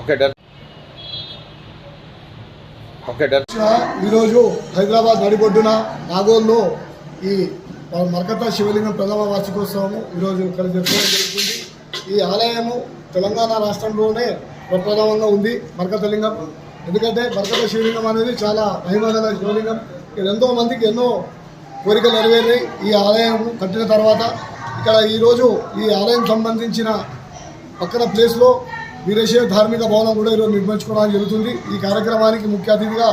Okay done okay done ఈరోజు హైదరాబాద్ నడిబొడ్డున నాగోల్లో ఈ మరకత శివలింగం ప్రథమ వార్షికోత్సవము ఈరోజు ఇక్కడ జరుపుకోవడం జరుగుతుంది. ఈ ఆలయము తెలంగాణ రాష్ట్రంలోనే ప్రప్రథమంగా ఉంది మరకతలింగం ఎందుకంటే మరకత శివలింగం అనేది చాలా మహిమగల శివలింగం. ఇక్కడ ఎంతో మందికి ఎన్నో కోరికలు నెరవేరాయి ఈ ఆలయం కట్టిన తర్వాత. ఇక్కడ ఈరోజు ఈ ఆలయం సంబంధించిన పక్కన ప్లేస్లో వీరేశవ ధార్మిక భవనం కూడా ఈరోజు నిర్మించుకోవడం జరుగుతుంది. ఈ కార్యక్రమానికి ముఖ్య అతిథిగా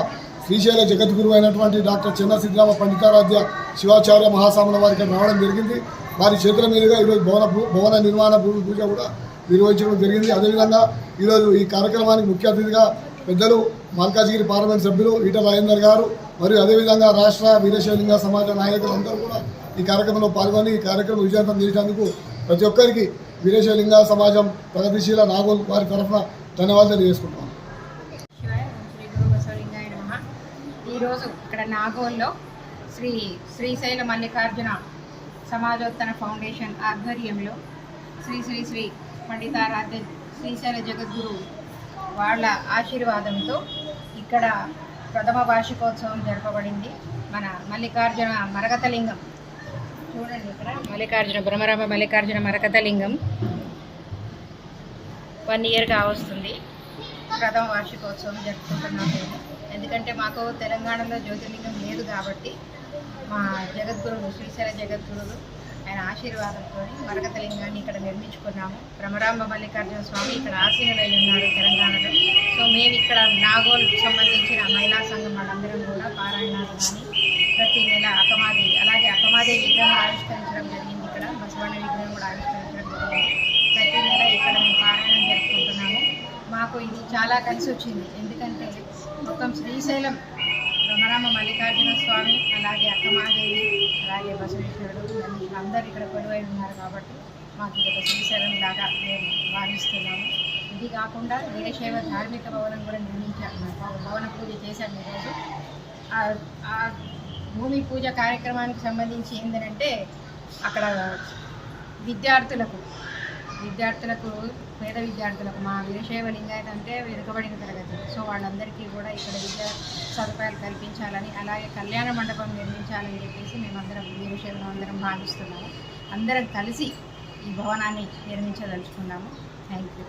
శ్రీశైల జగద్గురు అయినటువంటి డాక్టర్ చిన్న సిద్ధరామ పండితారాధ్య శివాచార్య మహాస్వాముల వారికి రావడం జరిగింది. వారి చేతుల మీదుగా ఈరోజు భవన భవన నిర్మాణ భూమి పూజ కూడా నిర్వహించడం జరిగింది. అదేవిధంగా ఈరోజు ఈ కార్యక్రమానికి ముఖ్య అతిథిగా పెద్దలు మల్కాజ్గిరి పార్లమెంట్ సభ్యులు ఈట రాజేందర్ గారు మరియు అదేవిధంగా రాష్ట్ర వీరశైలింగ సమాజ నాయకులు అందరూ కూడా ఈ కార్యక్రమంలో పాల్గొని ఈ కార్యక్రమం విజయవంతం చేసేందుకు ప్రతి ఒక్కరికి వీరేశలింగ సమాజం ప్రగతిశీల నాగోల్ వారి తరఫున ధన్యవాదాలు తెలియజేసుకుంటున్నాను. శ్రీ ఈరోజు ఇక్కడ నాగోల్లో శ్రీ శ్రీశైల మల్లికార్జున సమాజోత్తన ఫౌండేషన్ ఆధ్వర్యంలో శ్రీ శ్రీ శ్రీ పండితారాధ్య శ్రీశైల జగద్గురు వాళ్ళ ఆశీర్వాదంతో ఇక్కడ ప్రథమ వార్షికోత్సవం జరపబడింది. మన మల్లికార్జున మరగతలింగం చూడండి ఇక్కడ మల్లికార్జున బ్రహ్మరామ మల్లికార్జున మరకథలింగం వన్ ఇయర్ కావస్తుంది. ప్రథమ వార్షికోత్సవం జరుపుకుంటున్నాము. ఎందుకంటే మాకు తెలంగాణలో జ్యోతిర్లింగం లేదు కాబట్టి మా జగద్గురుడు శ్రీశైల జగద్గురుడు ఆయన ఆశీర్వాదంతో మరకతలింగాన్ని ఇక్కడ నిర్మించుకున్నాము. భ్రమరాంబ మల్లికార్జున స్వామి ఇక్కడ ఆసీనులై ఉన్నారు తెలంగాణలో. సో మేము ఇక్కడ నాగోల్కి సంబంధించిన మహిళా సంఘం వాళ్ళందరం కూడా పారాయణాలు కానీ ప్రతి నెల అకమాది అలాగే అకమాదేవి విగ్రహం ఆవిష్కరించడం జరిగింది ఇక్కడ. బసవಣ್ణ విగ్రహం కూడా ఆవిష్కరించడం జరిగింది. ప్రతి నెల ఇక్కడ మేము పారాయణం జరుపుకుంటున్నాము. మాకు ఇది చాలా కలిసి వచ్చింది. ఎందుకంటే మొత్తం శ్రీశైలం రమరామ మల్లికార్జున స్వామి అలాగే అక్కమాదేవి అలాగే బసవేశ్వరుడు అందరూ ఇక్కడ కొలువై ఉన్నారు కాబట్టి మాకు ఇది ఒక శ్రీశైలం లాగా మేము భావిస్తున్నాము. ఇది కాకుండా వీరశైవ ధార్మిక భవనం కూడా నిర్మించాము భవన పూజ చేశాను ఈరోజు. ఆ భూమి పూజ కార్యక్రమానికి సంబంధించి ఏంటంటే అక్కడ విద్యార్థులకు విద్యార్థులకు పేద విద్యార్థులకు మా వీరశైవ లింగాయత అంటే వెనుకబడిన తరగతి. సో వాళ్ళందరికీ కూడా ఇక్కడ విద్యా సదుపాయాలు కల్పించాలని అలాగే కళ్యాణ మండపం నిర్మించాలని చెప్పేసి మేమందరం వీరశైవం అందరం భావిస్తున్నాము. అందరం కలిసి ఈ భవనాన్ని నిర్మించదలుచుకున్నాము. Thank you